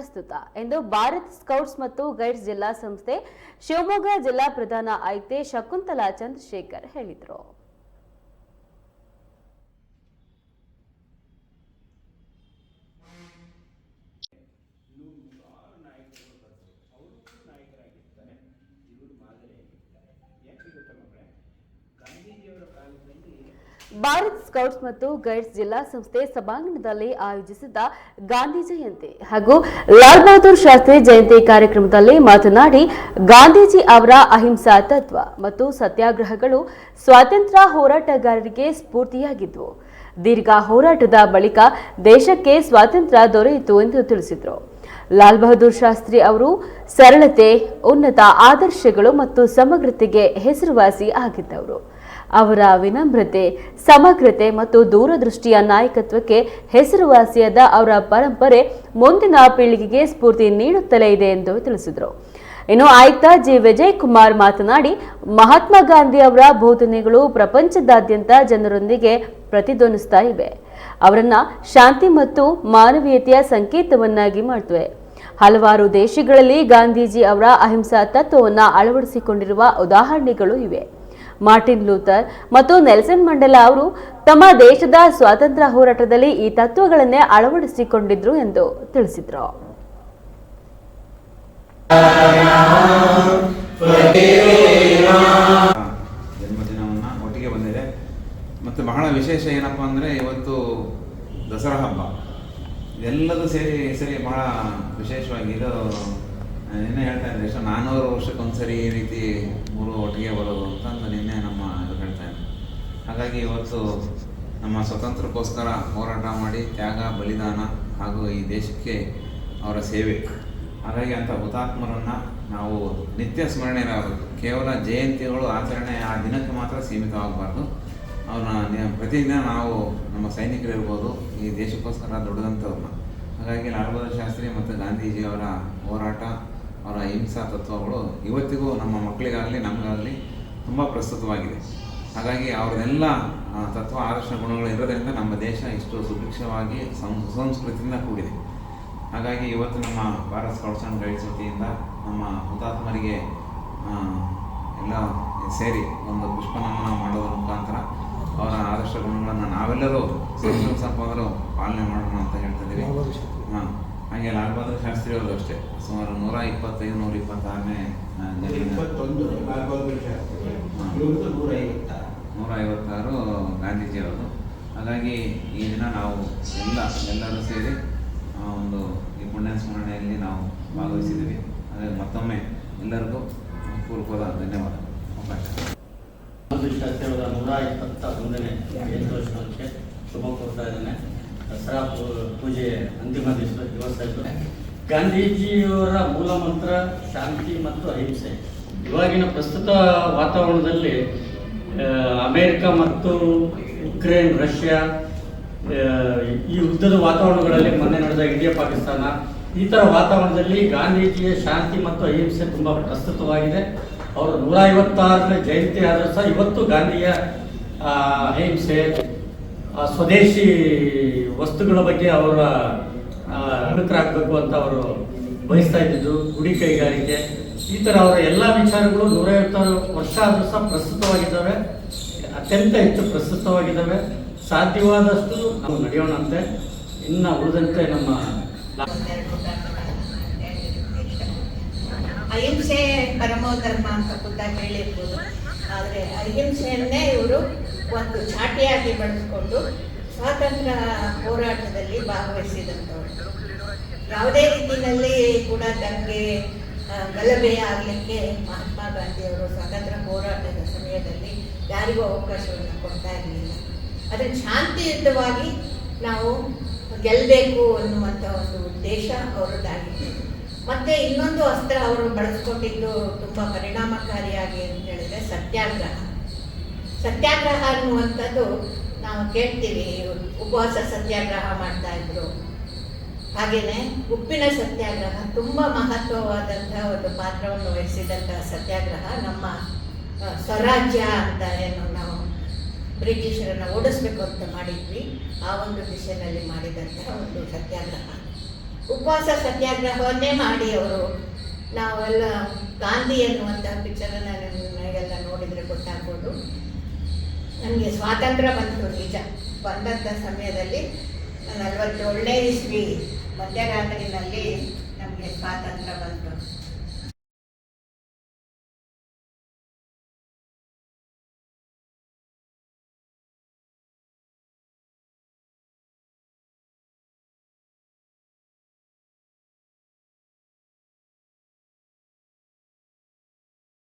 ಪ್ರಸ್ತುತ ಎಂದು ಭಾರತ್ ಸ್ಕೌಟ್ಸ್ ಮತ್ತು ಗೈಡ್ಸ್ ಜಿಲ್ಲಾ ಸಂಸ್ಥೆ ಶಿವಮೊಗ್ಗ ಜಿಲ್ಲಾ ಪ್ರಧಾನ ಆಯುಕ್ತೆ ಶಕುಂತಲಾ ಚಂದ್ರಶೇಖರ್ ಹೇಳಿದರು. ಕಾಲದಲ್ಲಿ ಭಾರತ್ ಸ್ಕೌಟ್ಸ್ ಮತ್ತು ಗೈಡ್ಸ್ ಜಿಲ್ಲಾ ಸಂಸ್ಥೆ ಸಭಾಂಗಣದಲ್ಲಿ ಆಯೋಜಿಸಿದ್ದ ಗಾಂಧಿ ಜಯಂತಿ ಹಾಗೂ ಲಾಲ್ ಬಹದ್ದೂರ್ ಶಾಸ್ತ್ರಿ ಜಯಂತಿ ಕಾರ್ಯಕ್ರಮದಲ್ಲಿ ಮಾತನಾಡಿ, ಗಾಂಧೀಜಿ ಅವರ ಅಹಿಂಸಾ ತತ್ವ ಮತ್ತು ಸತ್ಯಾಗ್ರಹಗಳು ಸ್ವಾತಂತ್ರ್ಯ ಹೋರಾಟಗಾರರಿಗೆ ಸ್ಫೂರ್ತಿಯಾಗಿದ್ದವು ದೀರ್ಘ ಹೋರಾಟದ ಬಳಿಕ ದೇಶಕ್ಕೆ ಸ್ವಾತಂತ್ರ್ಯ ದೊರೆಯಿತು ಎಂದು ತಿಳಿಸಿದರು. ಲಾಲ್ ಬಹದ್ದೂರ್ ಶಾಸ್ತ್ರಿ ಅವರು ಸರಳತೆ, ಉನ್ನತ ಆದರ್ಶಗಳು ಮತ್ತು ಸಮಗ್ರತೆಗೆ ಹೆಸರುವಾಸಿ ಆಗಿದ್ದವರು. ಅವರ ವಿನಮ್ರತೆ, ಸಮಗ್ರತೆ ಮತ್ತು ದೂರದೃಷ್ಟಿಯ ನಾಯಕತ್ವಕ್ಕೆ ಹೆಸರುವಾಸಿಯಾದ ಅವರ ಪರಂಪರೆ ಮುಂದಿನ ಪೀಳಿಗೆಗೆ ಸ್ಫೂರ್ತಿ ನೀಡುತ್ತಲೇ ಇದೆ ಎಂದು ತಿಳಿಸಿದರು. ಇನ್ನು ಆಯುಕ್ತ ಜಿ. ವಿಜಯ್ ಕುಮಾರ್ ಮಾತನಾಡಿ, ಮಹಾತ್ಮ ಗಾಂಧಿ ಅವರ ಬೋಧನೆಗಳು ಪ್ರಪಂಚದಾದ್ಯಂತ ಜನರೊಂದಿಗೆ ಪ್ರತಿಧ್ವನಿಸ್ತಾ ಇವೆ. ಅವರನ್ನ ಶಾಂತಿ ಮತ್ತು ಮಾನವೀಯತೆಯ ಸಂಕೇತವನ್ನಾಗಿ ಮಾಡ್ತವೆ ಹಲವಾರು ದೇಶಗಳಲ್ಲಿ ಗಾಂಧೀಜಿ ಅವರ ಅಹಿಂಸಾ ತತ್ವವನ್ನು ಅಳವಡಿಸಿಕೊಂಡಿರುವ ಉದಾಹರಣೆಗಳು ಇವೆ. ಮಾರ್ಟಿನ್ ಲೂಥರ್ ಮತ್ತು ನೆಲ್ಸನ್ ಮಂಡೇಲಾ ಅವರು ತಮ್ಮ ದೇಶದ ಸ್ವಾತಂತ್ರ್ಯ ಹೋರಾಟದಲ್ಲಿ ಈ ತತ್ವಗಳನ್ನೇ ಅಳವಡಿಸಿಕೊಂಡಿದ್ರು ಎಂದು ತಿಳಿಸಿದರು. ಜನ್ಮದಿನವನ್ನು ಒಟ್ಟಿಗೆ ಬಂದಿದೆ. ಮತ್ತು ಬಹಳ ವಿಶೇಷ ಏನಪ್ಪ ಅಂದರೆ ಇವತ್ತು ದಸರಾ ಹಬ್ಬ. ಇದೆಲ್ಲದೂ ಸೇರಿ ಸರಿ ಬಹಳ ವಿಶೇಷವಾಗಿ ಇದು ನಿನ್ನೆ ಹೇಳ್ತಾ ಇದ್ದೆ ಎಷ್ಟು ನಾನ್ನೂರು ವರ್ಷಕ್ಕೊಂದ್ಸರಿ ಈ ರೀತಿ ಮೂರು ಒಟ್ಟಿಗೆ ಬರೋದು ಅಂತಂದು ನಿನ್ನೆ ನಮ್ಮ ಇದು ಹೇಳ್ತಾ ಇದ್ದೆ. ಹಾಗಾಗಿ ಇವತ್ತು ನಮ್ಮ ಸ್ವತಂತ್ರಕ್ಕೋಸ್ಕರ ಹೋರಾಟ ಮಾಡಿ ತ್ಯಾಗ, ಬಲಿದಾನ ಹಾಗೂ ಈ ದೇಶಕ್ಕೆ ಅವರ ಸೇವೆ. ಹಾಗಾಗಿ ಅಂಥ ಹುತಾತ್ಮರನ್ನು ನಾವು ನಿತ್ಯ ಸ್ಮರಣೆ ಇರಬಾರ್ದು ಕೇವಲ ಜಯಂತಿಗಳು, ಆಚರಣೆ ಆ ದಿನಕ್ಕೆ ಮಾತ್ರ ಸೀಮಿತವಾಗಬಾರ್ದು. ಅವ್ರನ್ನ ಪ್ರತಿದಿನ ನಾವು ನಮ್ಮ ಸೈನಿಕರಿರ್ಬೋದು ಈ ದೇಶಕ್ಕೋಸ್ಕರ ದೊಡ್ಡದಂಥವ್ರನ್ನ. ಹಾಗಾಗಿ ಲಾಲ್ ಬಹದ್ದೂರ್ ಶಾಸ್ತ್ರಿ ಮತ್ತು ಗಾಂಧೀಜಿಯವರ ಹೋರಾಟ ಅವರ ಹಿಂಸಾ ತತ್ವಗಳು ಇವತ್ತಿಗೂ ನಮ್ಮ ಮಕ್ಕಳಿಗಾಗಲಿ ನಮಗಾಗಲಿ ತುಂಬ ಪ್ರಸ್ತುತವಾಗಿದೆ. ಹಾಗಾಗಿ ಅವ್ರನ್ನೆಲ್ಲ ತತ್ವ ಆದರ್ಶ ಗುಣಗಳು ಇರೋದರಿಂದ ನಮ್ಮ ದೇಶ ಇಷ್ಟು ಸುಭಿಕ್ಷವಾಗಿ ಸಂ ಸಂಸ್ಕೃತಿಯಿಂದ ಕೂಡಿದೆ. ಹಾಗಾಗಿ ಇವತ್ತು ನಮ್ಮ ಭಾರತ್ ಸ್ಕೌಟ್ಸ್ ಆ್ಯಂಡ್ ಗೈಡ್ಸ್ ವತಿಯಿಂದ ನಮ್ಮ ಹುತಾತ್ಮರಿಗೆ ಎಲ್ಲ ಸೇರಿ ಒಂದು ಪುಷ್ಪ ನಮನ ಮಾಡೋದ್ರ ಮುಖಾಂತರ ಅವರ ಆದರ್ಶ ಗುಣಗಳನ್ನು ನಾವೆಲ್ಲರೂ ಸಂಸ್ಕೃತಿ ಸ್ವಲ್ಪಾದರೂ ಪಾಲನೆ ಮಾಡೋಣ ಅಂತ ಹೇಳ್ತಿದ್ದೀವಿ ಹಾಂ. ಹಾಗೆ ಲಾಲ್ ಬಹದ್ದೂರ್ ಶಾಸ್ತ್ರಿ ಅವರು ಅಷ್ಟೇ. ಸುಮಾರು ನೂರ ಇಪ್ಪತ್ತೈದು ನೂರ ಇಪ್ಪತ್ತಾರನೇ ಇಪ್ಪತ್ತೊಂದು ಲಾಲ್ ಬಹದ್ದೂರ್ ಶಾಸ್ತ್ರಿ ಹಾ. ಇವ್ರದ್ದು ನೂರ ಐವತ್ತಾರು. ನೂರ ಐವತ್ತಾರು ಗಾಂಧೀಜಿಯವರು ಹಾಗಾಗಿ ಈ ದಿನ ನಾವು ಎಲ್ಲ ಎಲ್ಲರೂ ಸೇರಿ ಆ, ಒಂದು ಈ ಪುಣ್ಯ ಸ್ಮರಣೆಯಲ್ಲಿ ನಾವು ಭಾಗವಹಿಸಿದ್ದೀವಿ. ಹಾಗಾಗಿ ಮತ್ತೊಮ್ಮೆ ಎಲ್ಲರಿಗೂ ಪೂರ್ವಕವಾದ ಧನ್ಯವಾದ. ಅವಕಾಶ ಶಾಸ್ತ್ರಿಯವರ ನೂರ ಇಪ್ಪತ್ತ ಒಂದನೇ ಶುಭ ಕೋರ್ತಾ ಇದ್ದೇನೆ. ದಸರಾ ಪೂಜೆ ಅಂತಿಮ ದಿವಸ ದಿವಸ ಇದು. ಗಾಂಧೀಜಿಯವರ ಮೂಲ ಮಂತ್ರ, ಶಾಂತಿ ಮತ್ತು ಅಹಿಂಸೆ. ಇವಾಗಿನ ಪ್ರಸ್ತುತ ವಾತಾವರಣದಲ್ಲಿ ಅಮೇರಿಕ ಮತ್ತು ಉಕ್ರೇನ್, ರಷ್ಯಾ ಈ ಯುದ್ಧದ ವಾತಾವರಣಗಳಲ್ಲಿ ಮೊನ್ನೆ ನಡೆದ ಇಂಡಿಯಾ, ಪಾಕಿಸ್ತಾನ, ಈ ಥರ ವಾತಾವರಣದಲ್ಲಿ ಗಾಂಧೀಜಿಯ ಶಾಂತಿ ಮತ್ತು ಅಹಿಂಸೆ ತುಂಬ ಪ್ರಸ್ತುತವಾಗಿದೆ. ಅವರು ನೂರ ಐವತ್ತಾರನೇ ಜಯಂತಿ ಆದರೂ ಸಹ ಇವತ್ತು ಗಾಂಧಿಯ ಅಹಿಂಸೆ ಸ್ವದೇಶಿ ವಸ್ತುಗಳ ಬಗ್ಗೆ ಅವರ ಅನುಕರಾಗಬೇಕು ಅಂತ ಅವರು ಬಯಸ್ತಾ ಇದ್ದಿದ್ದು, ಗುಡಿ ಕೈಗಾರಿಕೆ, ಈ ಥರ ಅವರ ಎಲ್ಲ ವಿಚಾರಗಳು ನೂರೈವತ್ತಾರು ವರ್ಷ ಆದರೂ ಸಹ ಪ್ರಸ್ತುತವಾಗಿದ್ದಾವೆ. ಅತ್ಯಂತ ಹೆಚ್ಚು ಪ್ರಸ್ತುತವಾಗಿದ್ದಾವೆ. ಸಾಧ್ಯವಾದಷ್ಟು ನಾವು ನಡೆಯೋಣಂತೆ. ಇನ್ನು ಉಳಿದಂತೆ ನಮ್ಮ ಅಹಿಂಸೆ ಪರಮೋ ಧರ್ಮ ಅಂತ ಕೂಡ ಹೇಳಿರ್ಬೋದು. ಆದರೆ ಅಹಿಂಸೆಯನ್ನೇ ಇವರು ಒಂದು ಚಾಟಿಯಾಗಿ ಬಳಸಿಕೊಂಡು ಸ್ವಾತಂತ್ರ್ಯ ಹೋರಾಟದಲ್ಲಿ ಭಾಗವಹಿಸಿದಂಥವರು. ಯಾವುದೇ ರೀತಿಯಲ್ಲಿ ಕೂಡ ತಮಗೆ ಗಲಭೆ ಆಗಲಿಕ್ಕೆ ಮಹಾತ್ಮ ಗಾಂಧಿಯವರು ಸ್ವಾತಂತ್ರ್ಯ ಹೋರಾಟದ ಸಮಯದಲ್ಲಿ ಯಾರಿಗೂ ಅವಕಾಶವನ್ನು ಕೊಡ್ತಾ ಇರಲಿಲ್ಲ. ಅದನ್ನು ಶಾಂತಿಯುತವಾಗಿ ನಾವು ಗೆಲ್ಲಬೇಕು ಅನ್ನುವಂಥ ಒಂದು ಉದ್ದೇಶ ಅವರದ್ದಾಗಿತ್ತು ಮತ್ತೆ ಇನ್ನೊಂದು ಅಸ್ತ್ರ ಅವರು ಬಳಸ್ಕೊಂಡಿದ್ದು ತುಂಬ ಪರಿಣಾಮಕಾರಿಯಾಗಿ ಅಂತ ಹೇಳಿದ್ರೆ ಸತ್ಯಾಗ್ರಹ. ಸತ್ಯಾಗ್ರಹ ಅನ್ನುವಂಥದ್ದು ನಾವು ಕೇಳ್ತೀವಿ. ಉಪವಾಸ ಸತ್ಯಾಗ್ರಹ ಮಾಡ್ತಾ ಇದ್ರು. ಹಾಗೇನೆ ಉಪ್ಪಿನ ಸತ್ಯಾಗ್ರಹ ತುಂಬ ಮಹತ್ವವಾದಂತಹ ಒಂದು ಪಾತ್ರವನ್ನು ವಹಿಸಿದಂತಹ ಸತ್ಯಾಗ್ರಹ ನಮ್ಮ ಸ್ವರಾಜ್ಯ ಅಂತ ಏನು ನಾವು ಬ್ರಿಟಿಷರನ್ನು ಓಡಿಸ್ಬೇಕು ಅಂತ ಮಾಡಿದ್ವಿ. ಆ ಒಂದು ದಿಶೆಯಲ್ಲಿ ಮಾಡಿದಂತಹ ಒಂದು ಸತ್ಯಾಗ್ರಹ. ಉಪವಾಸ ಸತ್ಯಾಗ್ರಹವನ್ನೇ ಮಾಡಿ ಅವರು ನಾವೆಲ್ಲ ಗಾಂಧಿ ಅನ್ನುವಂತಹ ಪಿಕ್ಚರನ್ನು ನನಗೆಲ್ಲ ನೋಡಿದರೆ ಗೊತ್ತಾಗ್ಬೋದು. ನನಗೆ ಸ್ವಾತಂತ್ರ್ಯ ಬಂತು ನಿಜ. ಬಂದಂಥ ಸಮಯದಲ್ಲಿ ನಲವತ್ತೇಳನೇ ಇಸ್ವಿ ಮಧ್ಯರಾತ್ರಿನಲ್ಲಿ ನಮಗೆ ಸ್ವಾತಂತ್ರ್ಯ ಬಂತು.